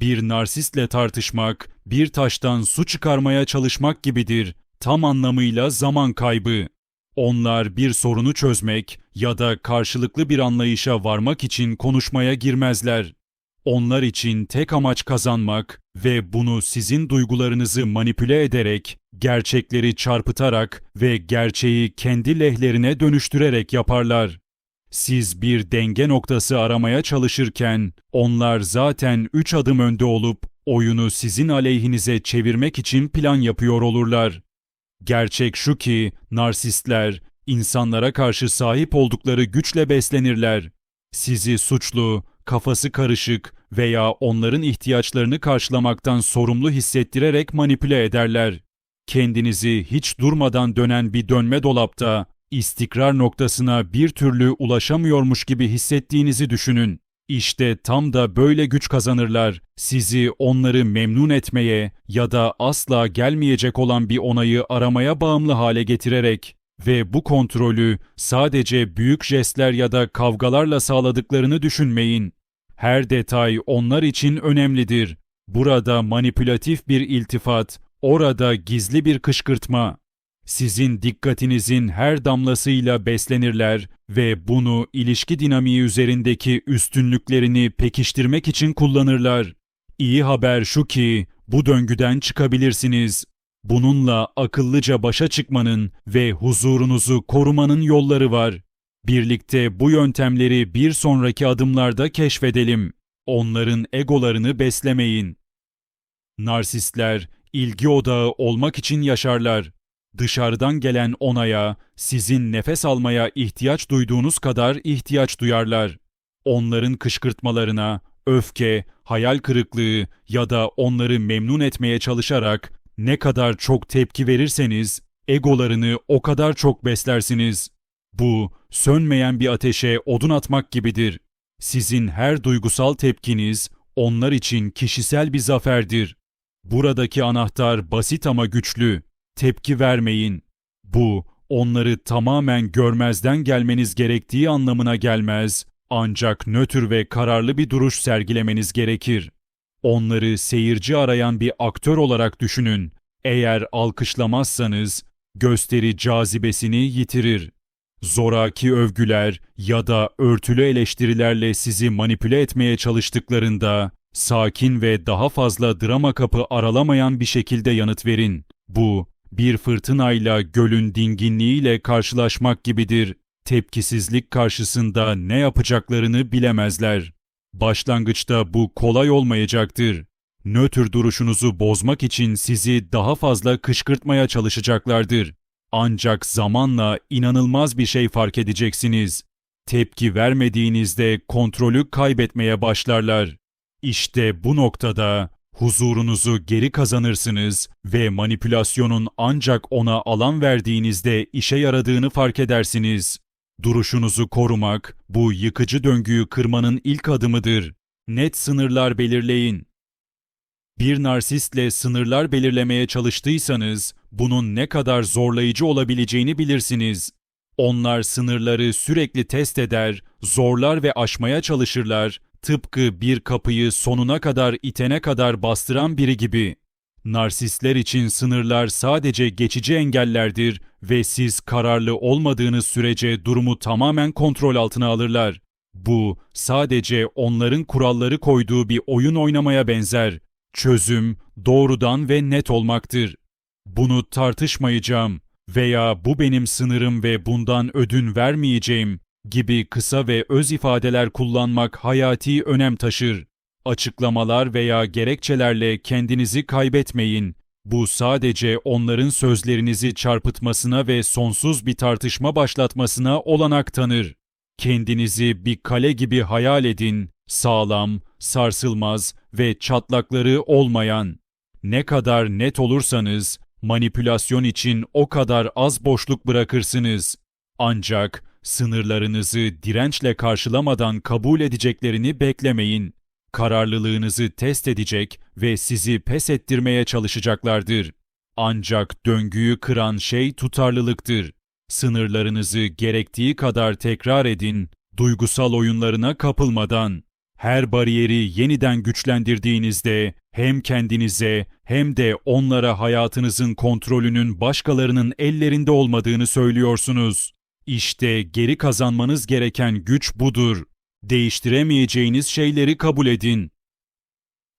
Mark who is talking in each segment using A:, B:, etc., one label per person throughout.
A: Bir narsistle tartışmak, bir taştan su çıkarmaya çalışmak gibidir. Tam anlamıyla zaman kaybı. Onlar bir sorunu çözmek ya da karşılıklı bir anlayışa varmak için konuşmaya girmezler. Onlar için tek amaç kazanmak ve bunu sizin duygularınızı manipüle ederek, gerçekleri çarpıtarak ve gerçeği kendi lehlerine dönüştürerek yaparlar. Siz bir denge noktası aramaya çalışırken onlar zaten 3 adım önde olup oyunu sizin aleyhinize çevirmek için plan yapıyor olurlar. Gerçek şu ki narsistler insanlara karşı sahip oldukları güçle beslenirler. Sizi suçlu, kafası karışık veya onların ihtiyaçlarını karşılamaktan sorumlu hissettirerek manipüle ederler. Kendinizi hiç durmadan dönen bir dönme dolapta istikrar noktasına bir türlü ulaşamıyormuş gibi hissettiğinizi düşünün. İşte tam da böyle güç kazanırlar. Sizi onları memnun etmeye ya da asla gelmeyecek olan bir onayı aramaya bağımlı hale getirerek ve bu kontrolü sadece büyük jestler ya da kavgalarla sağladıklarını düşünmeyin. Her detay onlar için önemlidir. Burada manipülatif bir iltifat, orada gizli bir kışkırtma. Sizin dikkatinizin her damlasıyla beslenirler ve bunu ilişki dinamiği üzerindeki üstünlüklerini pekiştirmek için kullanırlar. İyi haber şu ki bu döngüden çıkabilirsiniz. Bununla akıllıca başa çıkmanın ve huzurunuzu korumanın yolları var. Birlikte bu yöntemleri bir sonraki adımlarda keşfedelim. Onların egolarını beslemeyin. Narsistler ilgi odağı olmak için yaşarlar. Dışarıdan gelen onaya, sizin nefes almaya ihtiyaç duyduğunuz kadar ihtiyaç duyarlar. Onların kışkırtmalarına, öfke, hayal kırıklığı ya da onları memnun etmeye çalışarak ne kadar çok tepki verirseniz, egolarını o kadar çok beslersiniz. Bu, sönmeyen bir ateşe odun atmak gibidir. Sizin her duygusal tepkiniz onlar için kişisel bir zaferdir. Buradaki anahtar basit ama güçlü. Tepki vermeyin. Bu, onları tamamen görmezden gelmeniz gerektiği anlamına gelmez. Ancak nötr ve kararlı bir duruş sergilemeniz gerekir. Onları seyirci arayan bir aktör olarak düşünün. Eğer alkışlamazsanız gösteri cazibesini yitirir. Zoraki övgüler ya da örtülü eleştirilerle sizi manipüle etmeye çalıştıklarında sakin ve daha fazla drama kapı aralamayan bir şekilde yanıt verin. Bu bir fırtınayla gölün dinginliğiyle karşılaşmak gibidir. Tepkisizlik karşısında ne yapacaklarını bilemezler. Başlangıçta bu kolay olmayacaktır. Nötr duruşunuzu bozmak için sizi daha fazla kışkırtmaya çalışacaklardır. Ancak zamanla inanılmaz bir şey fark edeceksiniz. Tepki vermediğinizde kontrolü kaybetmeye başlarlar. İşte bu noktada huzurunuzu geri kazanırsınız ve manipülasyonun ancak ona alan verdiğinizde işe yaradığını fark edersiniz. Duruşunuzu korumak bu yıkıcı döngüyü kırmanın ilk adımıdır. Net sınırlar belirleyin. Bir narsistle sınırlar belirlemeye çalıştıysanız bunun ne kadar zorlayıcı olabileceğini bilirsiniz. Onlar sınırları sürekli test eder, zorlar ve aşmaya çalışırlar, tıpkı bir kapıyı sonuna kadar itene kadar bastıran biri gibi. Narsistler için sınırlar sadece geçici engellerdir ve siz kararlı olmadığınız sürece durumu tamamen kontrol altına alırlar. Bu sadece onların kuralları koyduğu bir oyun oynamaya benzer. Çözüm doğrudan ve net olmaktır. Bunu tartışmayacağım veya bu benim sınırım ve bundan ödün vermeyeceğim gibi kısa ve öz ifadeler kullanmak hayati önem taşır. Açıklamalar veya gerekçelerle kendinizi kaybetmeyin. Bu sadece onların sözlerinizi çarpıtmasına ve sonsuz bir tartışma başlatmasına olanak tanır. Kendinizi bir kale gibi hayal edin, sağlam, sarsılmaz ve çatlakları olmayan. Ne kadar net olursanız manipülasyon için o kadar az boşluk bırakırsınız. Ancak sınırlarınızı dirençle karşılamadan kabul edeceklerini beklemeyin. Kararlılığınızı test edecek ve sizi pes ettirmeye çalışacaklardır. Ancak döngüyü kıran şey tutarlılıktır. Sınırlarınızı gerektiği kadar tekrar edin, duygusal oyunlarına kapılmadan. Her bariyeri yeniden güçlendirdiğinizde hem kendinize hem de onlara hayatınızın kontrolünün başkalarının ellerinde olmadığını söylüyorsunuz. İşte geri kazanmanız gereken güç budur. Değiştiremeyeceğiniz şeyleri kabul edin.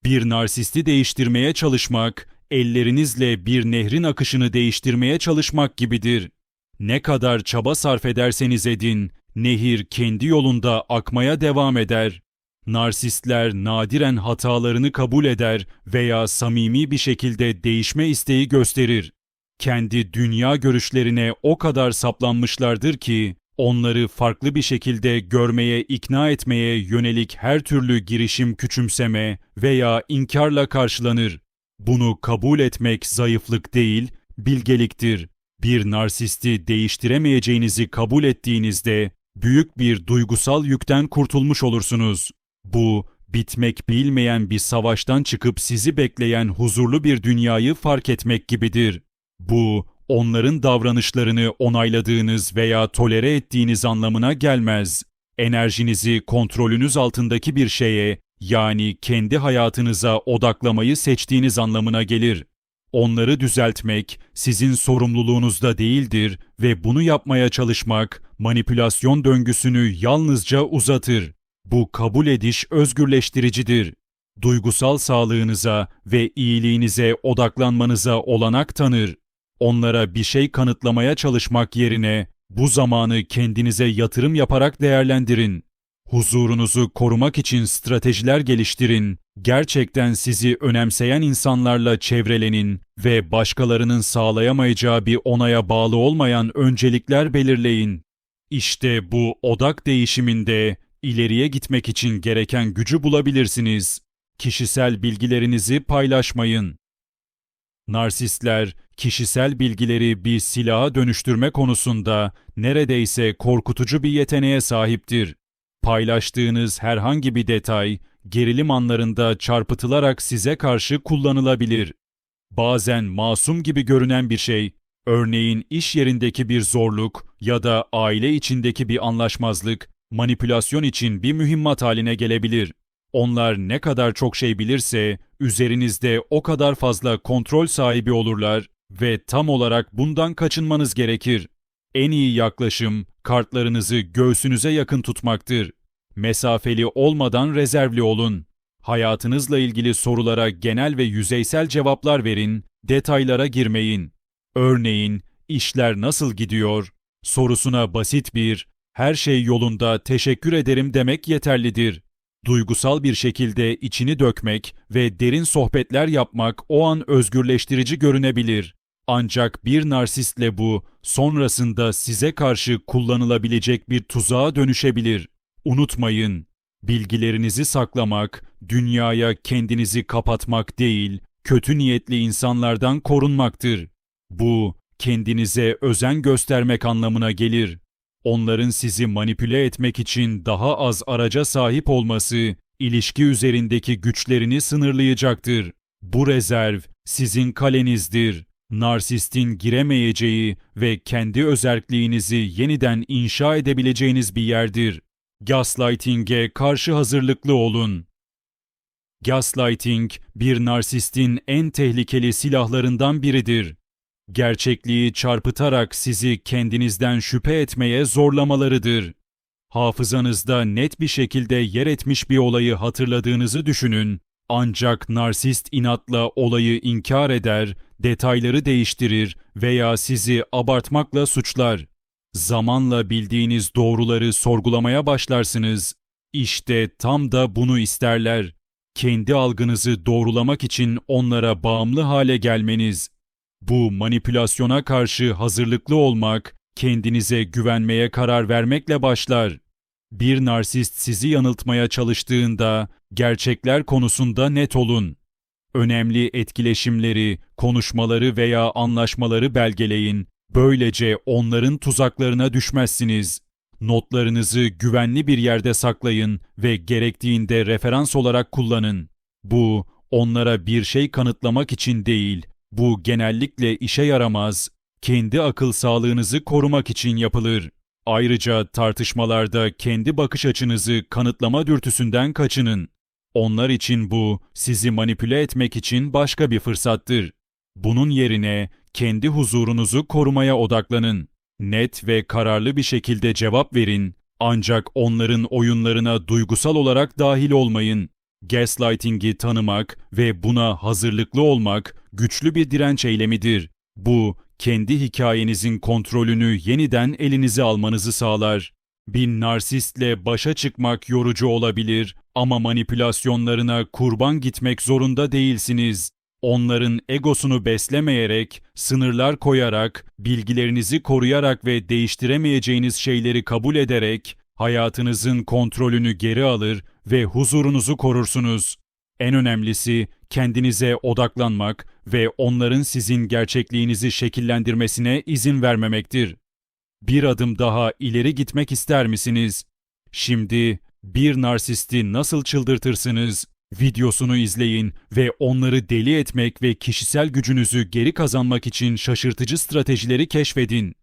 A: Bir narsisti değiştirmeye çalışmak, ellerinizle bir nehrin akışını değiştirmeye çalışmak gibidir. Ne kadar çaba sarf ederseniz edin, nehir kendi yolunda akmaya devam eder. Narsistler nadiren hatalarını kabul eder veya samimi bir şekilde değişme isteği gösterir. Kendi dünya görüşlerine o kadar saplanmışlardır ki onları farklı bir şekilde görmeye, ikna etmeye yönelik her türlü girişim küçümseme veya inkarla karşılanır. Bunu kabul etmek zayıflık değil, bilgeliktir. Bir narsisti değiştiremeyeceğinizi kabul ettiğinizde büyük bir duygusal yükten kurtulmuş olursunuz. Bu, bitmek bilmeyen bir savaştan çıkıp sizi bekleyen huzurlu bir dünyayı fark etmek gibidir. Bu, onların davranışlarını onayladığınız veya tolere ettiğiniz anlamına gelmez. Enerjinizi kontrolünüz altındaki bir şeye, yani kendi hayatınıza odaklamayı seçtiğiniz anlamına gelir. Onları düzeltmek sizin sorumluluğunuzda değildir ve bunu yapmaya çalışmak manipülasyon döngüsünü yalnızca uzatır. Bu kabul ediş özgürleştiricidir. Duygusal sağlığınıza ve iyiliğinize odaklanmanıza olanak tanır. Onlara bir şey kanıtlamaya çalışmak yerine bu zamanı kendinize yatırım yaparak değerlendirin. Huzurunuzu korumak için stratejiler geliştirin. Gerçekten sizi önemseyen insanlarla çevrelenin ve başkalarının sağlayamayacağı bir onaya bağlı olmayan öncelikler belirleyin. İşte bu odak değişiminde ileriye gitmek için gereken gücü bulabilirsiniz. Kişisel bilgilerinizi paylaşmayın. Narsistler kişisel bilgileri bir silaha dönüştürme konusunda neredeyse korkutucu bir yeteneğe sahiptir. Paylaştığınız herhangi bir detay gerilim anlarında çarpıtılarak size karşı kullanılabilir. Bazen masum gibi görünen bir şey, örneğin iş yerindeki bir zorluk ya da aile içindeki bir anlaşmazlık, manipülasyon için bir mühimmat haline gelebilir. Onlar ne kadar çok şey bilirse, üzerinizde o kadar fazla kontrol sahibi olurlar ve tam olarak bundan kaçınmanız gerekir. En iyi yaklaşım, kartlarınızı göğsünüze yakın tutmaktır. Mesafeli olmadan rezervli olun. Hayatınızla ilgili sorulara genel ve yüzeysel cevaplar verin, detaylara girmeyin. Örneğin, işler nasıl gidiyor? Sorusuna basit bir, her şey yolunda teşekkür ederim demek yeterlidir. Duygusal bir şekilde içini dökmek ve derin sohbetler yapmak o an özgürleştirici görünebilir. Ancak bir narsistle bu sonrasında size karşı kullanılabilecek bir tuzağa dönüşebilir. Unutmayın, bilgilerinizi saklamak, dünyaya kendinizi kapatmak değil, kötü niyetli insanlardan korunmaktır. Bu, kendinize özen göstermek anlamına gelir. Onların sizi manipüle etmek için daha az araca sahip olması, ilişki üzerindeki güçlerini sınırlayacaktır. Bu rezerv sizin kalenizdir. Narsistin giremeyeceği ve kendi özerkliğinizi yeniden inşa edebileceğiniz bir yerdir. Gaslighting'e karşı hazırlıklı olun. Gaslighting, bir narsistin en tehlikeli silahlarından biridir. Gerçekliği çarpıtarak sizi kendinizden şüphe etmeye zorlamalarıdır. Hafızanızda net bir şekilde yer etmiş bir olayı hatırladığınızı düşünün. Ancak narsist inatla olayı inkar eder, detayları değiştirir veya sizi abartmakla suçlar. Zamanla bildiğiniz doğruları sorgulamaya başlarsınız. İşte tam da bunu isterler. Kendi algınızı doğrulamak için onlara bağımlı hale gelmeniz. Bu manipülasyona karşı hazırlıklı olmak, kendinize güvenmeye karar vermekle başlar. Bir narsist sizi yanıltmaya çalıştığında gerçekler konusunda net olun. Önemli etkileşimleri, konuşmaları veya anlaşmaları belgeleyin. Böylece onların tuzaklarına düşmezsiniz. Notlarınızı güvenli bir yerde saklayın ve gerektiğinde referans olarak kullanın. Bu, onlara bir şey kanıtlamak için değil, bu genellikle işe yaramaz, kendi akıl sağlığınızı korumak için yapılır. Ayrıca tartışmalarda kendi bakış açınızı kanıtlama dürtüsünden kaçının. Onlar için bu sizi manipüle etmek için başka bir fırsattır. Bunun yerine kendi huzurunuzu korumaya odaklanın. Net ve kararlı bir şekilde cevap verin ancak onların oyunlarına duygusal olarak dahil olmayın. Gaslighting'i tanımak ve buna hazırlıklı olmak güçlü bir direnç eylemidir. Bu, kendi hikayenizin kontrolünü yeniden elinize almanızı sağlar. Bir narsistle başa çıkmak yorucu olabilir ama manipülasyonlarına kurban gitmek zorunda değilsiniz. Onların egosunu beslemeyerek, sınırlar koyarak, bilgilerinizi koruyarak ve değiştiremeyeceğiniz şeyleri kabul ederek hayatınızın kontrolünü geri alır ve huzurunuzu korursunuz. En önemlisi kendinize odaklanmak ve onların sizin gerçekliğinizi şekillendirmesine izin vermemektir. Bir adım daha ileri gitmek ister misiniz? Şimdi bir narsisti nasıl çıldırtırsınız? Videosunu izleyin ve onları deli etmek ve kişisel gücünüzü geri kazanmak için şaşırtıcı stratejileri keşfedin.